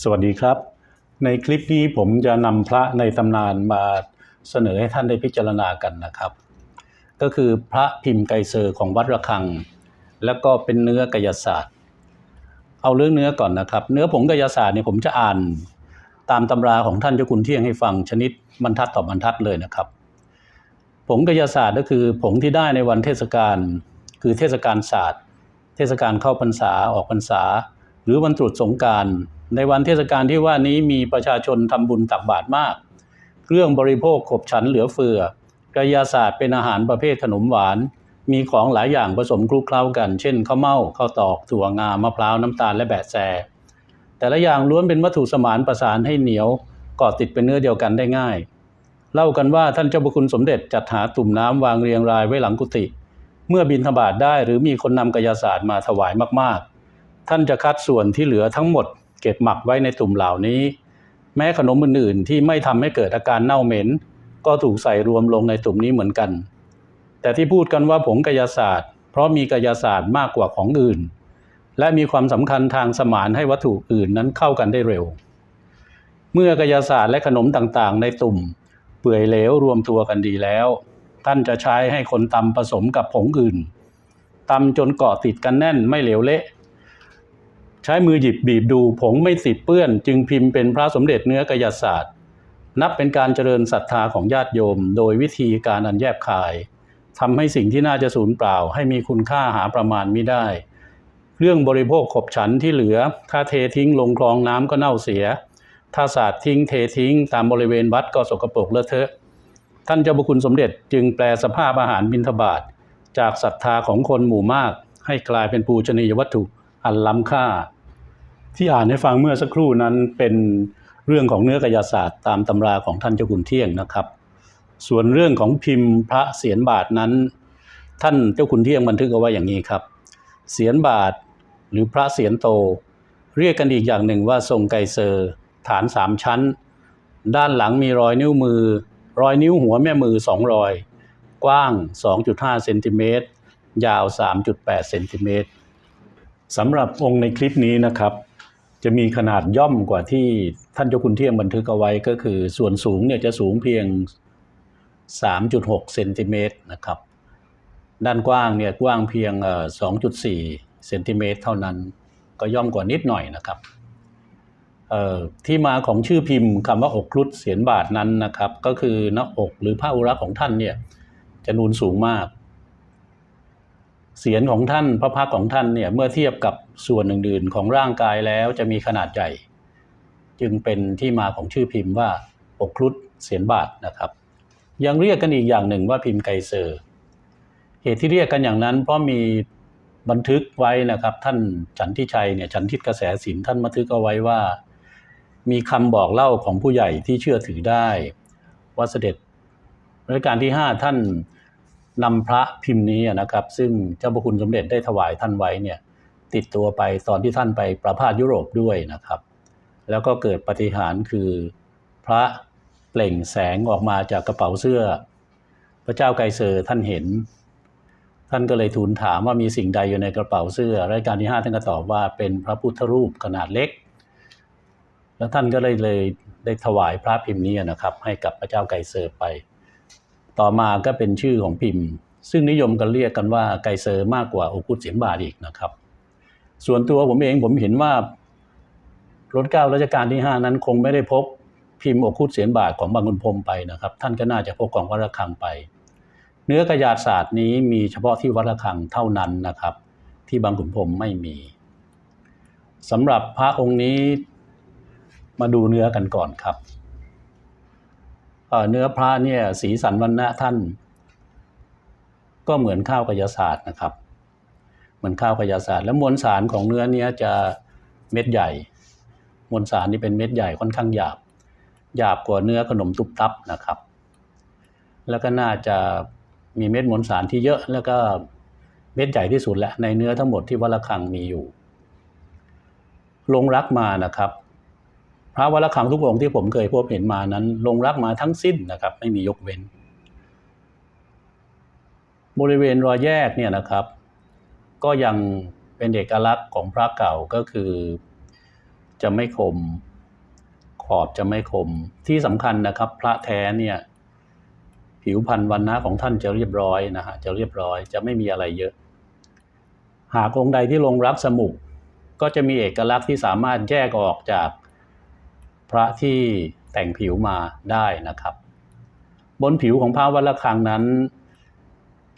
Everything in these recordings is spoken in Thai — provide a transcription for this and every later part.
สวัสดีครับ ในคลิปนี้ผมจะนำพระในตำนานมาเสนอให้ท่านได้พิจารณากันนะครับ ก็คือพระพิมพ์ไกเซอร์ของวัดระฆัง แล้วก็เป็นเนื้อกายศาสตร์ เอาเรื่องเนื้อก่อนนะครับ เนื้อผงกายศาสตร์เนี่ยผมจะอ่านตามตำราของท่านเจ้าคุณเที่ยงให้ฟังชนิดบรรทัดต่อบรรทัดเลยนะครับ ผงกายศาสตร์ก็คือผงที่ได้ในวันเทศกาลคือเทศกาลศาสตร์ เทศกาลเข้าพรรษาออกพรรษา หรือวันตรุษสงการในวันเทศกาลที่ว่านี้มีประชาชนทำบุญตักบาตรมาก เครื่องบริโภคขบฉันเหลือเฟือกายศาสตร์เป็นอาหารประเภทขนมหวาน มีของหลายอย่างผสมคลุกเคล้ากัน เช่นข้าวเม่าข้าวตอกถั่วงามะพร้าวน้ำตาลและแบะแซแต่ละอย่างล้วนเป็นวัตถุสมานประสานให้เหนียวเกาะติดเป็นเนื้อเดียวกันได้ง่าย เล่ากันว่าท่านเจ้าพระคุณสมเด็จจัดหาตุ่มน้ำวางเรียงรายไว้หลังกุฏิเมื่อบินธบาตได้หรือมีคนนำกายศาสตร์มาถวายมากๆ ท่านจะคัดส่วนที่เหลือทั้งหมด เก็บหมักไว้ในตุ่มเหล่านี้ แม้ขนมอื่นๆที่ไม่ทำให้เกิดอาการเน่าเหม็น ก็ถูกใส่รวมลงในตุ่มนี้เหมือนกัน แต่ที่พูดกันว่าผงกายศาสตร์ เพราะมีกายศาสตร์มากกว่าของอื่น และมีความสำคัญทางสมานให้วัตถุอื่นนั้นเข้ากันได้เร็ว เมื่อกายศาสตร์และขนมต่างๆ ในตุ่ม เปื่อยเหลวรวมตัวกันดีแล้ว ท่านจะใช้ให้คนตำผสมกับผงอื่นตำจนเกาะติดกันแน่นไม่เหลวเละ ใช้มือหยิบบีบดูผงไม่ติดเปื้อน จึงพิมพ์เป็นพระสมเด็จเนื้อกายศาสตร์ นับเป็นการเจริญศรัทธาของญาติโยม โดยวิธีการอันแยบคายทำให้สิ่งที่น่าจะสูญเปล่า ให้มีคุณค่าหาประมาณไม่ได้ เรื่องบริโภคขบฉันที่เหลือ ถ้าเททิ้งลงคลองน้ำก็เน่าเสีย ถ้าสาดทิ้งเททิ้ง ตามบริเวณวัดก็สกปรกเลอะเทอะ ท่านเจ้าพระคุณสมเด็จจึงแปลสภาพอาหารบิณฑบาตจากศรัทธาของคนหมู่มาก ให้กลายเป็นปูชนียวัตถุอันล้ำค่า ที่อ่านให้ฟังเมื่อสักครู่นั้นเป็นเรื่องของเนื้อกายศาสตร์ตามตำราของท่านเจ้าคุณเที่ยงนะครับ ส่วนเรื่องของพิมพ์พระเศียรบาทนั้น ท่านเจ้าคุณเที่ยงบันทึกเอาไว้อย่างนี้ครับเศียรบาทหรือพระเศียรโต เรียกกันอีกอย่างหนึ่งว่าทรงไกเซอร์ฐานสามชั้น ด้านหลังมีรอยนิ้วมือ รอยนิ้วหัวแม่มือสองรอย กว้าง 2.5เซนติเมตรยาว 3.8เซนติเมตรสำหรับองค์ในคลิปนี้นะครับ จะมีขนาดย่อมกว่าที่ท่านเจ้าคุณเที่ยงบันทึกเอาไว้ก็คือส่วนสูงเนี่ยจะสูงเพียง 3.6เซนติเมตรนะครับ ด้านกว้างเนี่ยกว้างเพียงเอ่อ2.4เซนติเมตรเท่านั้น ก็ย่อมกว่านิดหน่อยนะครับที่มาของชื่อพิมพ์คำว่าอกครุฑเสียนบาทนั้นนะครับ ก็คือหน้าอกหรือผ้าอุระของท่านเนี่ยจะนูนสูงมาก เสียนของท่านพระพักของท่านเนี่ยเมื่อเทียบกับส่วนอื่นๆของร่างกายแล้วจะมีขนาดใหญ่ จึงเป็นที่มาของชื่อพิมพ์ว่าอกครุฑเสียนบาทนะครับ ยังเรียกกันอีกอย่างหนึ่งว่าพิมพ์ไกเซอร์ เหตุที่เรียกกันอย่างนั้นเพราะมีบันทึกไว้นะครับ ท่านฉันทิชัยเนี่ยฉันทิศกระแสสินท่านบันทึกเอาไว้ว่า มีคำบอกเล่าของผู้ใหญ่ที่เชื่อถือได้ ว่าเสด็จรัชกาลที่ 5 ท่าน นำพระพิมพ์นี้นะครับ ซึ่งเจ้าพระคุณสมเด็จได้ถวายท่านไว้เนี่ยติดตัวไปตอนที่ท่านไปประพาสยุโรปด้วยนะครับ แล้วก็เกิดปาฏิหารคือพระเปล่งแสงออกมาจากกระเป๋าเสื้อ พระเจ้าไกเซอร์ท่านเห็น ท่านก็เลยทูลถามว่ามีสิ่งใดอยู่ในกระเป๋าเสื้อรัชกาลที่ 5 ท่านก็ตอบว่าเป็นพระพุทธรูปขนาดเล็ก แล้วท่านก็เลยเลยได้ถวายพระพิมพ์นี้นะครับ ให้กับพระเจ้าไกเซอร์ไป ต่อมาก็เป็นชื่อของพิมพ์ ซึ่งนิยมกันเรียกกันว่าไกเซอร์มากกว่าโอกุตเสียนบาทอีกนะครับ ส่วนตัวผมเองผมเห็นว่ารถเกล้ารัชกาลที่ 5 นั้นคงไม่ได้พกพิมพ์อคุดเสียนบาทของบางุนพรมไปนะครับ ท่านก็น่าจะพกของวัดระฆังไป เนื้อกระยาศาสตร์นี้มีเฉพาะที่วัดระฆังเท่านั้นนะครับ ที่บางขุนพรมไม่มีสำหรับพระองค์นี้มาดูเนื้อกันก่อนครับ เนื้อพระเนี่ยสีสันวันณะท่าน ก็เหมือนข้าวกายศาสตร์นะครับ เหมือนข้าวกายศาสตร์ แล้วมวลสารของเนื้อเนี้ยจะเม็ดใหญ่ มวลสารนี่เป็นเม็ดใหญ่ค่อนข้างหยาบ หยาบกว่าเนื้อขนมตุบตับนะครับ แล้วก็น่าจะมีเม็ดมวลสารที่เยอะแล้วก็เม็ดใหญ่ที่สุดแหละในเนื้อทั้งหมดที่วัดระฆังมีอยู่ลงรักมานะครับ พระวัดระฆังทุกองค์ที่ผมเคยพบเห็นมานั้น ลงรักมาทั้งสิ้นนะครับ ไม่มียกเว้น บริเวณรอยแยกเนี่ยนะครับ ก็ยังเป็นเอกลักษณ์ของพระเก่าก็คือจะไม่คม ขอบจะไม่คม ที่สำคัญนะครับ พระแท้เนี่ยผิวพรรณวันนะของท่านจะเรียบร้อยนะฮะจะเรียบร้อยจะไม่มีอะไรเยอะ หากองค์ใดที่ลงรักสมุกก็จะมีเอกลักษณ์ที่สามารถแยกออกจาก พระที่แต่งผิวมาได้นะครับ บนผิวของพระวัดระฆังนั้น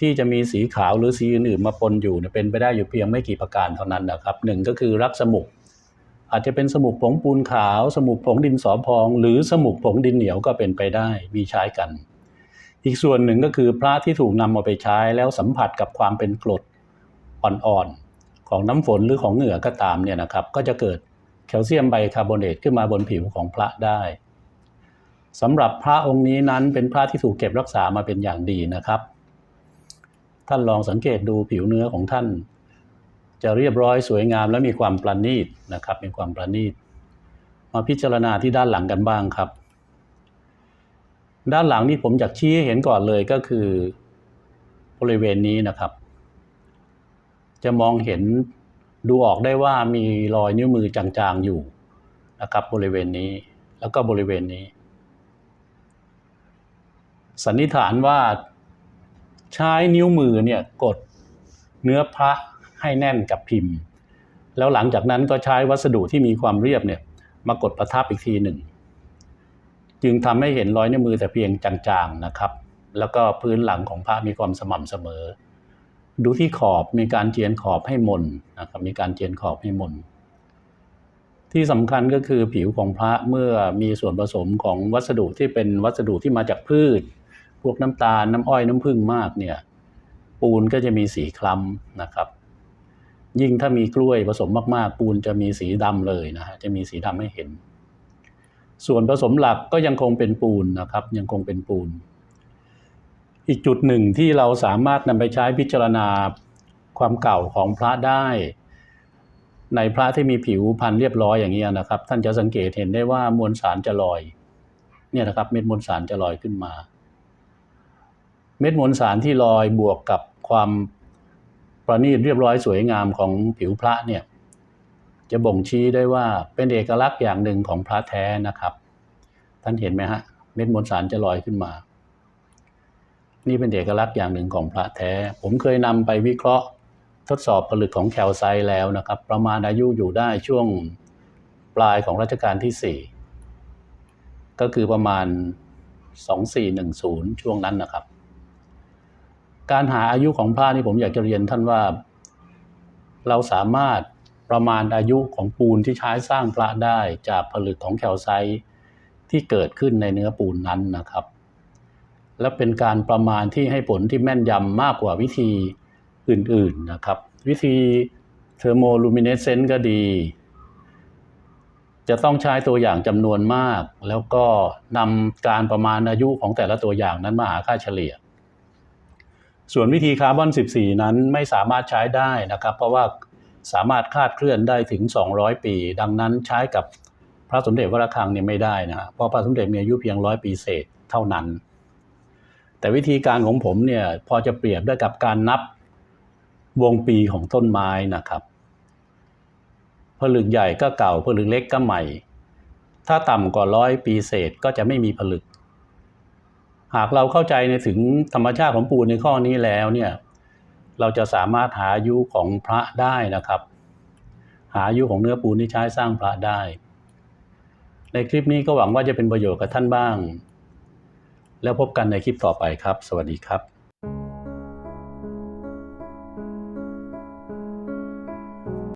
ที่จะมีสีขาวหรือสีอื่นๆมาปนอยู่เป็นไปได้อยู่เพียงไม่กี่ประการเท่านั้นนะครับหนึ่งก็คือรักสมุกอาจจะเป็นสมุกผงปูนขาว สมุกผงดินสอพอง หรือสมุกผงดินเหนียวก็เป็นไปได้มีใช้กัน อีกส่วนหนึ่งก็คือพระที่ถูกนำมาไปใช้แล้วสัมผัสกับความเป็นกรดอ่อนๆของน้ำฝนหรือของเหงื่อก็ตามเนี่ยนะครับ ก็จะเกิด แคลเซียมไบคาร์บอเนตขึ้นมาบนผิวของพระได้สำหรับพระองค์นี้นั้นเป็นพระที่ถูกเก็บรักษามาเป็นอย่างดีนะครับ ท่านลองสังเกตดูผิวเนื้อของท่าน จะเรียบร้อยสวยงามและมีความประณีตนะครับมีความประณีตมาพิจารณาที่ด้านหลังกันบ้างครับ ด้านหลังนี่ผมอยากชี้ให้เห็นก่อนเลยก็คือบริเวณนี้นะครับ จะมองเห็น ดูออกได้ว่ามีรอยนิ้วมือจางๆอยู่นะครับบริเวณนี้แล้วก็บริเวณนี้ สันนิษฐานว่าใช้นิ้วมือเนี่ยกดเนื้อพระให้แน่นกับพิมพ์ แล้วหลังจากนั้นก็ใช้วัสดุที่มีความเรียบเนี่ยมากดประทับอีกทีหนึ่ง จึงทำให้เห็นรอยนิ้วมือแต่เพียงจางๆนะครับ แล้วก็พื้นหลังของพระมีความสม่ำเสมอ ดูที่ขอบมีการเจียนขอบให้มนนะครับมีการเจียนขอบให้มน ที่สำคัญก็คือผิวของพระเมื่อมีส่วนผสมของวัสดุที่เป็นวัสดุที่มาจากพืช พวกน้ำตาลน้ำอ้อยน้ำผึ้งมากเนี่ยปูนก็จะมีสีคล้ำนะครับ ยิ่งถ้ามีกล้วยผสมมากๆ ปูนจะมีสีดำเลยนะฮะจะมีสีดำให้เห็น ส่วนผสมหลักก็ยังคงเป็นปูนนะครับ ยังคงเป็นปูน อีกจุดหนึ่งที่เราสามารถนำไปใช้พิจารณาความเก่าของพระได้ ในพระที่มีผิวพันธ์เรียบร้อยอย่างนี้นะครับ ท่านจะสังเกตเห็นได้ว่ามวลสารจะลอยเนี่ยนะครับเม็ดมวลสารจะลอยขึ้นมา เม็ดมวลสารที่ลอยบวกกับความประณีตเรียบร้อยสวยงามของผิวพระเนี่ยจะบ่งชี้ได้ว่าเป็นเอกลักษณ์อย่างหนึ่งของพระแท้นะครับ ท่านเห็นไหมฮะเม็ดมวลสารจะลอยขึ้นมา นี่เป็นเอกลักษณ์อย่างหนึ่งของพระแท้ ผมเคยนำไปวิเคราะห์ทดสอบผลึกของแคลไซต์แล้วนะครับ ประมาณอายุอยู่ได้ช่วงปลายของรัชกาลที่ 4 ก็คือประมาณ 2410 ช่วงนั้นนะครับ การหาอายุของพระนี่ผมอยากจะเรียนท่านว่า เราสามารถประมาณอายุของปูนที่ใช้สร้างพระได้จากผลึกของแคลไซต์ที่เกิดขึ้นในเนื้อปูนนั้นนะครับ และเป็นการประมาณที่ให้ผลที่แม่นยำมากกว่าวิธีอื่นๆนะครับ วิธีเทอร์โมลูมิเนเซนต์ก็ดี จะต้องใช้ตัวอย่างจำนวนมาก แล้วก็นำการประมาณอายุของแต่ละตัวอย่างนั้นมาหาค่าเฉลี่ย ส่วนวิธีคาร์บอน 14 นั้นไม่สามารถใช้ได้นะครับ เพราะว่าสามารถคาดเคลื่อนได้ถึง 200 ปี ดังนั้นใช้กับพระสมเด็จวรคังเนี่ยไม่ได้นะเพราะพระสมเด็จมีอายุเพียงร้อยปีเศษเท่านั้น แต่วิธีการของผมเนี่ยพอจะเปรียบได้กับการนับวงปีของต้นไม้นะครับผลึกใหญ่ก็เก่าผลึกเล็กก็ใหม่ ถ้าต่ำกว่าร้อยปีเศษก็จะไม่มีผลึก หากเราเข้าใจในถึงธรรมชาติของปูนในข้อนี้แล้วเนี่ยเราจะสามารถหาอายุของพระได้นะครับ หาอายุของเนื้อปูนที่ใช้สร้างพระได้ ในคลิปนี้ก็หวังว่าจะเป็นประโยชน์กับท่านบ้าง แล้วพบกันในคลิปต่อไปครับ สวัสดีครับ